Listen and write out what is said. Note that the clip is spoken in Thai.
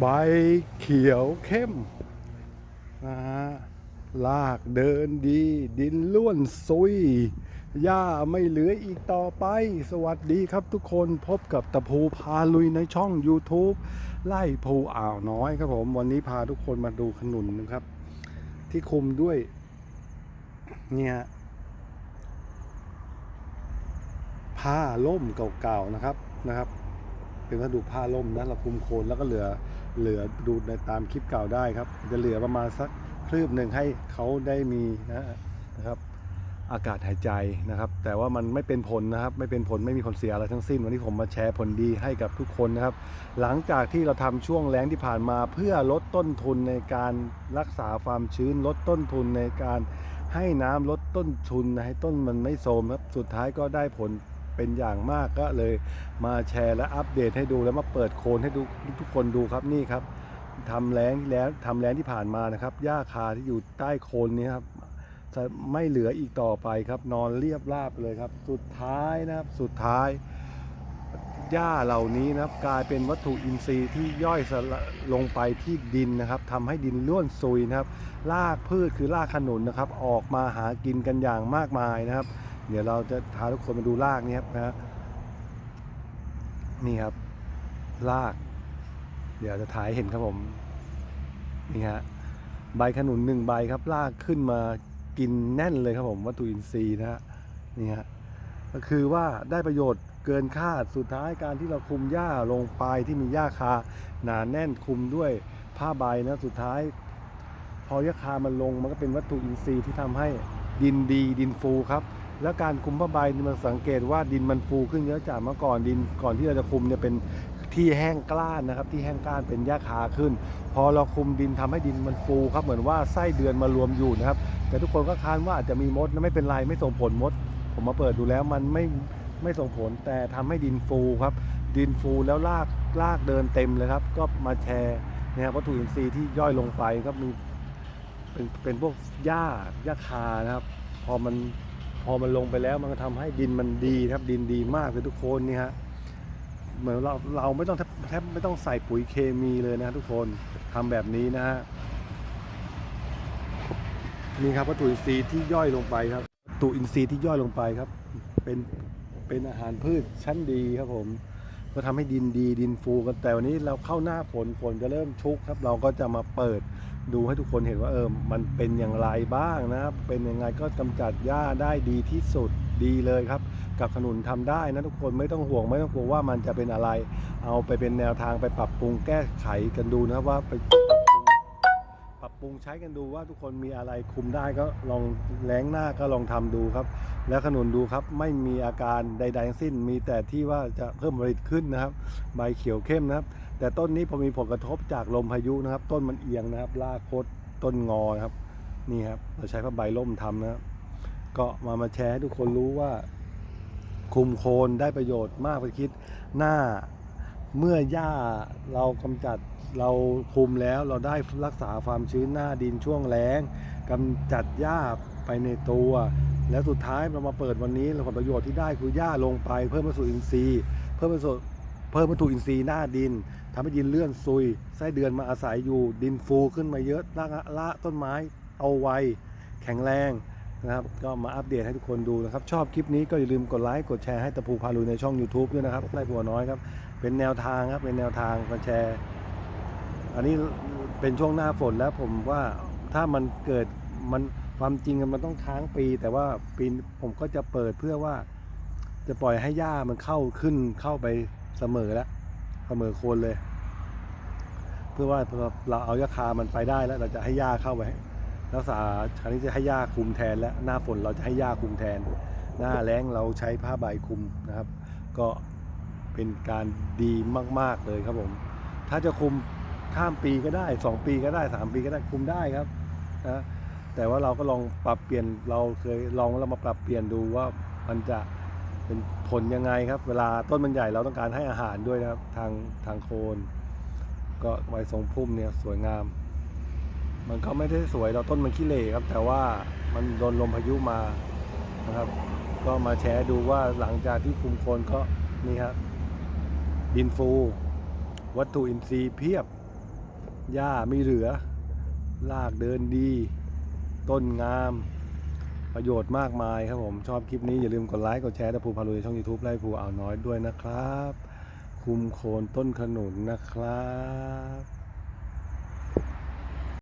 ใบเขียวเข้มนะฮะลากเดินดี ดินล้วนซุยหญ้าไม่เหลืออีกต่อไป สวัสดีครับทุกคนพบกับตะภูพาลุยในช่อง YouTube ไล่ภูอ่าวน้อยครับผม วันนี้พาทุกคนมาดูขนุนนะครับ ที่คุมด้วย เนี่ยผ้าล่มเก่าๆนะครับนะครับ เป็นวัสดุผ้าล่มนะเราคุมโคนแล้วก็เหลือ เหลือดูในตามคลิปเก่าได้ครับ จะเหลือประมาณสักคลืบหนึ่งให้เขาได้มีนะครับอากาศหายใจนะครับ แต่ว่ามันไม่เป็นผลนะครับ ไม่เป็นผลไม่มีผลเสียอะไรทั้งสิ้น วันนี้ผมมาแชร์ผลดีให้กับทุกคนนะครับ หลังจากที่เราทำช่วงแล้งที่ผ่านมา เพื่อลดต้นทุนในการรักษาความชื้น ลดต้นทุนในการให้น้ำลดต้นทุนให้ต้นมันไม่โทรมครับ สุดท้ายก็ได้ผล เป็นอย่างมากก็เลยมาแชร์และอัปเดตให้ดูแล้วมาเปิดโคนให้ดูทุกคนดูครับนี่ครับทำแล้งที่แล้วทำแล้งที่ผ่านมานะครับหญ้าคาที่อยู่ใต้โคนนี้ครับจะไม่เหลืออีกต่อไปครับ นอนเรียบราบเลยครับ สุดท้ายนะครับสุดท้ายหญ้าเหล่านี้นะครับกลายเป็นวัตถุอินทรีย์ที่ย่อยสลายลงไปที่ดินนะครับทำให้ดินร่วนซุยนะครับรากพืชคือรากขนุนนะครับ ออกมาหากินกันอย่างมากมายนะครับ เดี๋ยวเราจะพาทุกคนมาดูรากนี้ครับนะฮะนี่ครับราก เดี๋ยวจะถ่ายเห็นครับผมนี่ฮะใบขนุนหนึ่งใบครับรากขึ้นมากินแน่นเลยครับผมวัตถุอินทรีย์นะฮะนี่ฮะก็คือว่าได้ประโยชน์เกินคาดสุดท้ายการที่เราคุมหญ้าลงไปที่มีหญ้าคาหนาแน่นคุมด้วยผ้าใบนะสุดท้าย พอหญ้าคามันลงมันก็เป็นวัตถุอินทรีย์ที่ทำให้ดินดีดินฟูครับ แล้วการคุมผ้าใบนี่มันสังเกตว่าดินมันฟูขึ้นเยอะจากเมื่อก่อนดินก่อนที่เราจะคุมเนี่ยเป็นที่แห้งกล้านนะครับ ที่แห้งกล้านเป็นหญ้าคาขึ้น พอเราคุมดินทำให้ดินมันฟูครับเหมือนว่าไส้เดือนมารวมอยู่นะครับ แต่ทุกคนก็ค้านว่าอาจจะมีมดนะไม่เป็นไรไม่ส่งผลมด ผมมาเปิดดูแล้วมันไม่ไม่ส่งผลแต่ทำให้ดินฟูครับ ดินฟูแล้วรากรากเดินเต็มเลยครับ ก็มาแชร์นะครับวัตถุอินทรีย์ที่ย่อยลงไปก็มีเป็นเป็นพวกหญ้าหญ้าคานะครับ พอมัน อมันลงไปแล้วมันก็ทำให้ดินมันดีครับดินดีมากเลยทุกคนนี่ฮะเหมือนเราเราไม่ต้องแทบไม่ต้องใส่ปุ๋ยเคมีเลยนะทุกคนทำแบบนี้นะฮะนี่ครับวัตถุอินทรีย์ที่ย่อยลงไปครับวัตถุอินทรีย์ที่ย่อยลงไปครับ เป็นเป็นอาหารพืชชั้นดีครับผม ก็ทำให้ดินดีดินฟูกันแต่วันนี้เราเข้าหน้าฝนฝนจะเริ่มชุกครับ เราก็จะมาเปิดดูให้ทุกคนเห็นว่าเออมันเป็นอย่างไรบ้างนะครับ เป็นยังไงก็กำจัดหญ้าได้ดีที่สุดดีเลยครับ กับขนุนทำได้นะทุกคนไม่ต้องห่วงไม่ต้องกลัวว่ามันจะเป็นอะไร เอาไปเป็นแนวทางไปปรับปรุงแก้ไขกันดูนะครับว่าไป ปรุงใช้กันดูว่าทุกคนมีอะไรคุมได้ก็ลองแล้งหน้าก็ลองทำดูครับ แล้วขนุนดูครับไม่มีอาการใด ๆ ทั้งสิ้น มีแต่ที่ว่าจะเพิ่มผลิตขึ้นนะครับ ใบเขียวเข้มนะครับ แต่ต้นนี้พอมีผลกระทบจากลมพายุนะครับ ต้นมันเอียงนะครับรากโคดต้นงอนะครับ นี่ครับ เราใช้ผ้าใบล่มทำนะครับก็มามาแชร์ให้ทุกคนรู้ว่า คุมโคนได้ประโยชน์มากไปคิดหน้า เมื่อหญ้าเรากำจัดเราคุมแล้วเราได้รักษาความชื้นหน้าดินช่วงแล้งกำจัดหญ้าไปในตัว แล้วสุดท้ายเรามาเปิดวันนี้เราผลประโยชน์ที่ได้คือหญ้าลงไป เพิ่มวัตถุอินทรีย์ เพิ่มวัตถุเพิ่มวัตถุอินทรีย์หน้าดินทำให้ดินเลื่อนซุยไส้เดือนมาอาศัยอยู่ดินฟูขึ้นมาเยอะละละต้นไม้เอาไวแข็งแรง นะครับ ก็มาอัปเดตให้ทุกคนดูนะครับ ชอบคลิปนี้ก็อย่าลืมกดไลค์กดแชร์ให้ตะพูพาลุยในช่อง YouTube ด้วยนะครับไล่บัวน้อยครับเป็นแนวทางครับเป็นแนวทางมาแชร์ อันนี้เป็นช่วงหน้าฝนแล้วผมว่าถ้ามันเกิดมันความจริงมันต้องค้างปี แต่ว่าปีผมก็จะเปิดเพื่อว่า จะปล่อยให้หญ้ามันเข้าขึ้นเข้าไปเสมอแล้วเสมอโคนเลย เพื่อว่าเราเอาหญ้าคามันไปได้แล้ว เราจะให้หญ้าเข้าไป รักษาคราวนี้จะให้หญ้าคุมแทน แล้วหน้าฝนเราจะให้หญ้าคุมแทน หน้าแล้งเราใช้ผ้าใบคลุมนะครับ ก็เป็นการดีมาก ๆเลยครับผม ถ้าจะคุมข้ามปีก็ได้ 2 ปีก็ได้ 3 ปีก็ได้คุมได้ครับนะแต่ว่าเราก็ลองปรับเปลี่ยนเราเคยลองเรามาปรับเปลี่ยนดูว่ามันจะเป็นผลยังไงครับ เวลาต้นมันใหญ่เราต้องการให้อาหารด้วยนะครับ ทางทางโคน ก็ไว้ทรงพุ่มเนี่ยสวยงาม มันก็ไม่ได้สวยเราต้นมันขี้เหร่ครับ แต่ว่ามันโดนลมพายุมานะครับ ก็มาแชร์ดูว่าหลังจากที่คุมโคนก็นี่ครับดินฟู วัตถุอินทรีย์เพียบหญ้าไม่เหลือรากเดินดี ต้นงาม ประโยชน์มากมายครับผมชอบคลิปนี้ อย่าลืมกดไลค์กดแชร์ตะภูพาลุยช่อง YouTube ไล่ภูอ่าวน้อยด้วยนะครับ คุมโคนต้นขนุนนะครับ